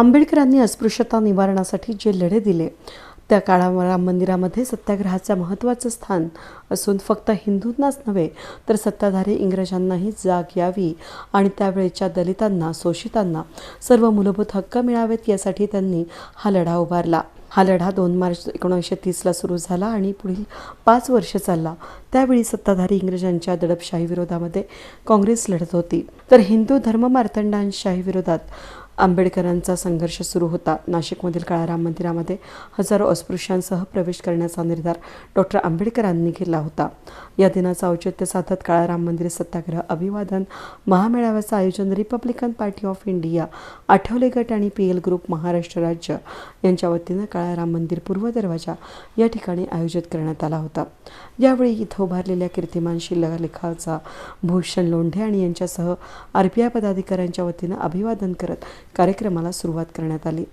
आंबेडकरांनी अस्पृश्यता निवारणासाठी जे लढे दिले त्या काळा राम मंदिरामध्ये सत्याग्रहाचं महत्त्वाचं स्थान असून फक्त हिंदूंनाच नव्हे तर सत्ताधारी इंग्रजांनाही जाग यावी आणि त्यावेळेच्या दलितांना शोषितांना सर्व मूलभूत हक्क मिळावेत यासाठी त्यांनी हा लढा उभारला. हा लढा दोन मार्च एकोणीसशे तीसला सुरू झाला आणि पुढील पाच वर्ष चालला. त्यावेळी सत्ताधारी इंग्रजांच्या दडपशाही विरोधामध्ये काँग्रेस लढत होती. तर हिंदू धर्ममार्तंडांशाही विरोधात आंबेडकरांचा संघर्ष सुरू होता. नाशिकमधील काळाराम मंदिरामध्ये हजारो अस्पृश्यांसह प्रवेश करण्याचा निर्धार डॉक्टर आंबेडकरांनी केला होता. या दिनाचं औचित्य साधत काळाराम मंदिर सत्याग्रह अभिवादन महामेळाव्याचं आयोजन Republican Party of India Athawale गट आणि पी एल ग्रुप महाराष्ट्र राज्य यांच्या वतीनं काळाराम मंदिर पूर्व दरवाजा या ठिकाणी आयोजित करण्यात आला होता. यावेळी इथं उभारलेल्या कीर्तिमान शिलालेखाचा भूषण लोंढे आणि यांच्यासह आर पी आय पदाधिकाऱ्यांच्या वतीनं अभिवादन करत कार्यक्रमाला सुरुवात करण्यात आली.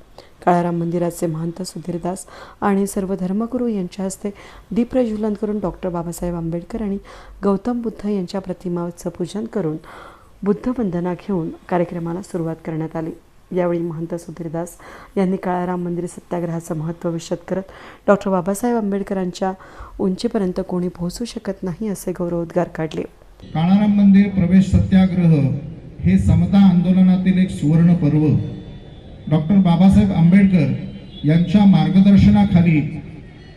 काळाराम मंदिराचे महंत सुधीरदास आणि सर्व धर्मगुरू यांच्या हस्ते दीपप्रज्वलन करून डॉक्टर बाबासाहेब आंबेडकर आणि गौतम बुद्ध यांच्या प्रतिमाचं पूजन करून बुद्धवंदना घेऊन कार्यक्रमाला सुरुवात करण्यात आली. यावेळी महंत सुधीरदास यांनी काळाराम मंदिर सत्याग्रहाचं महत्त्व विशद करत डॉक्टर बाबासाहेब आंबेडकरांच्या उंचीपर्यंत कोणी पोहोचू शकत नाही असे गौरवोद्गार काढले. काळाराम मंदिर प्रवेश सत्याग्रह हे समता आंदोलनातील एक सुवर्ण पर्व. डॉक्टर बाबासाहेब आंबेडकर यांच्या मार्गदर्शनाखाली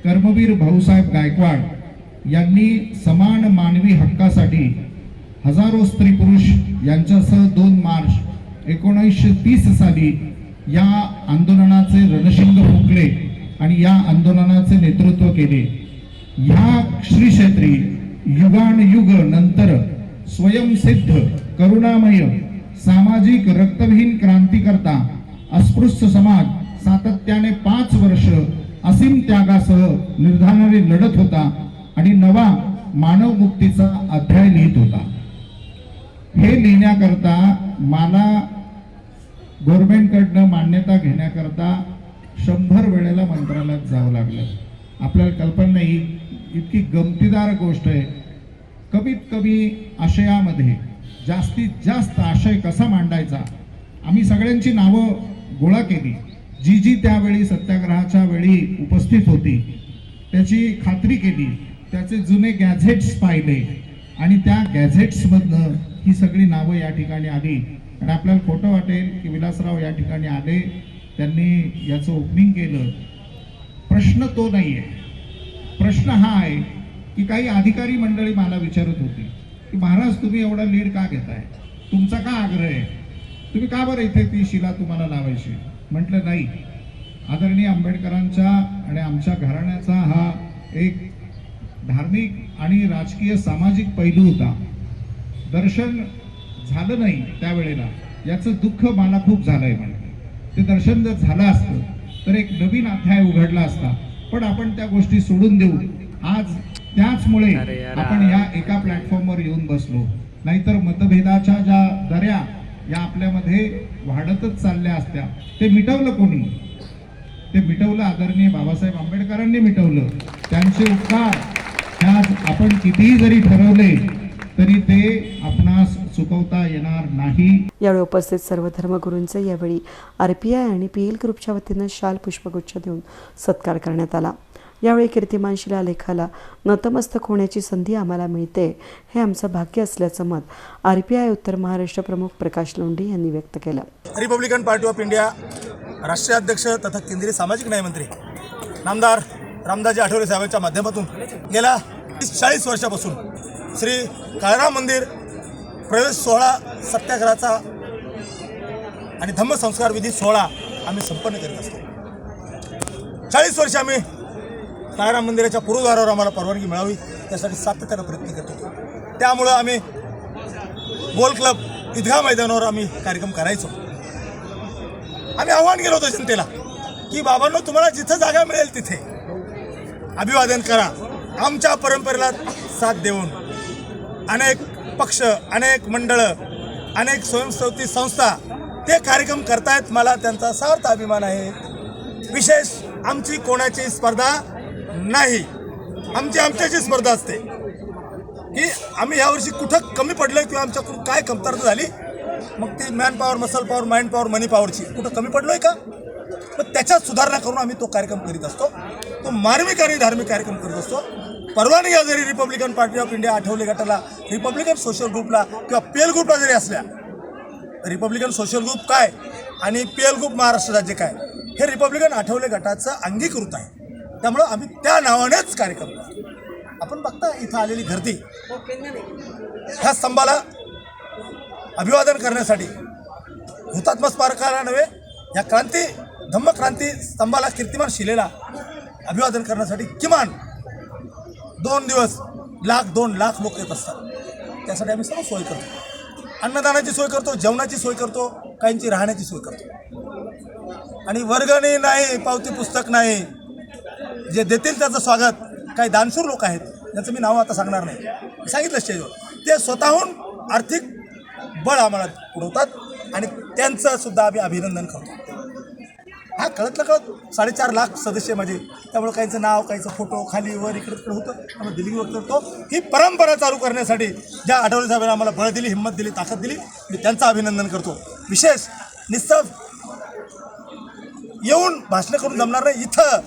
कर्मवीर भाऊसाहेब गायकवाड यांनी समान मानवी हक्कासाठी हजारो स्त्री पुरुष यांच्यासह दोन मार्च एकोणीसशे तीस साली या आंदोलनाचे रणशिंग फुंकले आणि या आंदोलनाचे नेतृत्व केले. ह्या श्रीक्षेत्री युगान युगानयुग नंतर स्वयंसिद्ध करुणामय सामाजिक रक्तविहीन क्रांतीकर्ता अस्पृश्य समाज सातत्याने पाच वर्ष असीम त्यागासह निर्धाराने लढत होता आणि नवा मानव मुक्तीचा अध्याय लिहित होता. हे लिहिण्याकरता मला गव्हर्नमेंटकडनं मान्यता घेण्याकरता शंभर वेळेला मंत्रालयात जावं लागलं. आपल्याला कल्पना नाही इतकी गमतीदार गोष्ट आहे. कमीत कमी आशयामध्ये जास्तीत जास्त आशय कसा मांडायचा? आम्ही सगळ्यांची नावं गोळा केली. जी जी त्यावेळी सत्याग्रहाच्या वेळी उपस्थित होती. त्याची खात्री केली. त्याचे जुने गॅझेट्स पाहिले. आणि त्या गॅझेट्समधनं ही सगळी नावं या ठिकाणी आली. आणि आपल्याला खोटं वाटेल की विलासराव या ठिकाणी आले. त्यांनी याचं ओपनिंग केलं. प्रश्न तो नाही आहे प्रश्न हा आहे की काही अधिकारी मंडळी मला विचारत होती. की महाराज तुम्ही एवढा लीड का घेताय? तुमचा का आग्रह आहे? तुम्ही का बरं इथे ती शिला तुम्हाला लावायची? म्हटलं नाही. आदरणीय आंबेडकरांच्या आणि आमच्या घराण्याचा हा एक धार्मिक आणि राजकीय सामाजिक पैलू होता. दर्शन झालं नाही त्यावेळेला. याचं दुःख मला खूप झालंय म्हणजे ते दर्शन जर झालं असतं तर एक नवीन अध्याय उघडला असता. पण आपण त्या गोष्टी सोडून देऊ. आज त्याचमुळे आपण या एका प्लॅटफॉर्मवर येऊन बसलो. नाहीतर मतभेदाच्या ज्या दऱ्या या आपल्यामध्ये वाढतच चालल्या असत्या. ते मिटवलं कोणी? ते मिटवलं आदरणीय बाबासाहेब आंबेडकरांनी मिटवलं. त्यांचे उपकार. आज आपण कितीही जरी ठरवले तरी ते आपणास चुकवता येणार नाही. यावेळी उपस्थित सर्व धर्मगुरूंचा यावेळी आर पी आय आणि पी एल ग्रुपच्या वतीनं शाल पुष्पगुच्छ देऊन सत्कार करण्यात आला. यावेळी कीर्तिमान शिलालेखाला नतमस्तक होण्याची संधी आम्हाला मिळते हे आमचं भाग्य असल्याचं मत आर पी आय उत्तर महाराष्ट्र प्रमुख प्रकाश लोंढे यांनी व्यक्त केलं. रिपब्लिकन पार्टी ऑफ इंडिया राष्ट्रीय अध्यक्ष तथा केंद्रीय सामाजिक न्यायमंत्री नामदार रामदासजी आठवले साहेबांच्या माध्यमातून गेल्या चाळीस वर्षापासून श्री काळराम मंदिर प्रवेश सोहळा सत्याग्रहाचा आणि धम्मसंस्कार विधी सोहळा आम्ही संपन्न करीत असतो. चाळीस वर्ष आम्ही काळराम मंदिराच्या पूर्वद्वारावर आम्हाला परवानगी मिळावी त्यासाठी सातत्यानं प्रयत्न करतो. त्यामुळं आम्ही गोल क्लब ईदगाह मैदानावर आम्ही कार्यक्रम करायचो. आम्ही आव्हान केलं होतं जनतेला की बाबांनो तुम्हाला जिथं जागा मिळेल तिथे अभिवादन करा. आमच्या परंपरेला साथ देऊन अनेक पक्ष अनेक मंडळं अनेक स्वयंसेवी संस्था ते कार्यक्रम करतायत. मला त्यांचा सार्थ अभिमान आहे. विशेष आमची कोणाची स्पर्धा नाही. आमची आमच्याची स्पर्धा असते. की आम्ही यावर्षी कुठं कमी पडलो किंवा आमच्याकडून काय कमतरता झाली मग ती man power muscle power mind power money पॉवरची कुठं कमी पडलो आहे का? मग त्याच्यात सुधारणा करून आम्ही तो कार्यक्रम करीत असतो. तो मार्मिक आणि धार्मिक कार्यक्रम करत असतो. परवानगी जरी Republican Party of India Athawale गटाला रिपब्लिकन सोशल ग्रुपला किंवा पेल ग्रुपला जरी असल्या रिपब्लिकन सोशल ग्रुप काय आणि पेल ग्रुप महाराष्ट्र राज्य काय हे रिपब्लिकन आठवले गटाचं अंगीकृत आहे. त्यामुळं आम्ही त्या नावानेच कार्य आपण बघता इथं आलेली गर्दी. ह्या स्तंभाला अभिवादन करण्यासाठी हुतात्मा स्मारकाला नव्हे या क्रांती धम्म क्रांती स्तंभाला कीर्तिमान शिलेला अभिवादन करण्यासाठी किमान दोन दिवस लाख दोन लाख लोक येत असतात. त्यासाठी आम्ही सर्व सोय करतो. अन्नदानाची सोय करतो जेवणाची सोय करतो काहींची राहण्याची सोय करतो. आणि वर्गणी नाही पावती पुस्तक नाही जे देतील त्याचं स्वागत. काही दानशूर लोक आहेत ज्यांचं मी नाव आता सांगणार नाही. सांगितलं स्टेजवर ते स्वतःहून आर्थिक बळ आम्हाला पुरवतात आणि त्यांचं सुद्धा आम्ही अभिनंदन करतो. हा कळत कळत साडेचार लाख सदस्य माझे. त्यामुळे काहीचं नाव काहीचं फोटो खाली वर इकडे तिकडे होतं. आम्ही दिली व्यक्त करतो ही परंपरा चालू करण्यासाठी ज्या आठवले साहेबांनी आम्हाला बळ दिली हिंमत दिली ताकद दिली मी त्यांचं अभिनंदन करतो. विशेष निस्तर येऊन भाषणं करून जमणार नाही. इथं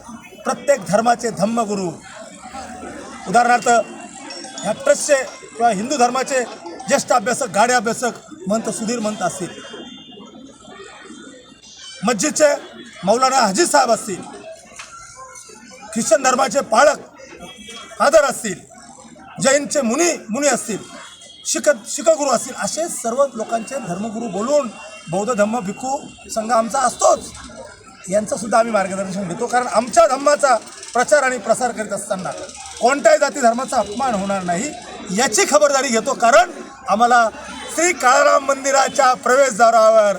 प्रत्येक धर्माचे धम्मगुरू. उदाहरणार्थ ह्या ट्रस्टचे किंवा हिंदू धर्माचे ज्येष्ठ अभ्यासक गाडे अभ्यासक महंत सुधीर महंत असतील. मस्जिदचे मौलाना हजीज साहेब असतील. ख्रिश्चन धर्माचे पाळक आदर असतील. जैनचे मुनी मुनी असतील. शिक शिखगुरू असतील. असे सर्व लोकांचे धर्मगुरू बोलून बौद्ध धम्म भिक्खू संघ आमचा असतोच. यांचं सुद्धा आम्ही मार्गदर्शन घेतो. कारण आमच्या धम्माचा प्रचार आणि प्रसार करीत असताना कोणत्याही जाती धर्माचा अपमान होणार नाही याची खबरदारी घेतो. कारण आम्हाला श्री काळाराम मंदिराच्या प्रवेशद्वारावर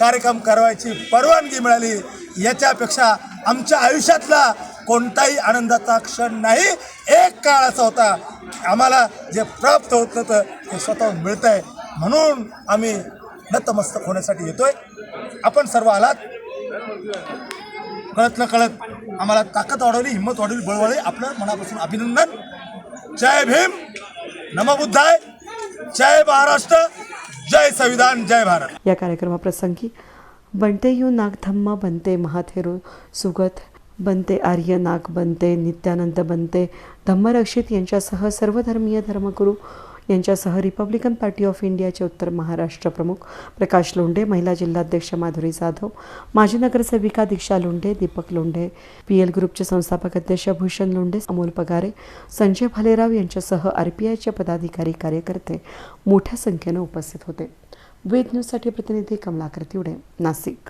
कार्यक्रम करवायची परवानगी मिळाली. याच्यापेक्षा आमच्या आयुष्यातला कोणताही आनंदाचा क्षण नाही. एक काळ असा होता आम्हाला जे प्राप्त होत नव्हतं ते स्वतःहून मिळतं आहे म्हणून आम्ही नतमस्तक होण्यासाठी येतोय. आपण सर्व आलात. कळत न कळत. आम्हाला ताकद वाढवली हिंमत वाढवली बळ आपलं मनापासून अभिनंदन. जय भीम. नमबुद्धाय. जय महाराष्ट्र. जय संविधान. जय भारत. या कार्यक्रमाप्रसंगी बनते यू नागधम्म बनते महाथेरू सुगत बनते आर्य नाग बनते नित्यानंद बनते धम्मरक्षित यांच्यासह सर्वधर्मीय धर्मगुरू यांच्यासह रिपब्लिकन पार्टी ऑफ इंडियाचे उत्तर महाराष्ट्र प्रमुख प्रकाश लोंढे महिला जिल्हाध्यक्ष माधुरी जाधव माजी नगरसेविका दीक्षा लोंढे दीपक लोंढे पी एल ग्रुपचे संस्थापक अध्यक्ष भूषण लोंढे अमोल पगारे संजय भालेराव यांच्यासह आर पी आयचे पदाधिकारी कार्यकर्ते मोठ्या संख्येनं उपस्थित होते. वेद न्यूजसाठी प्रतिनिधी कमलाकर तिवडे नाशिक.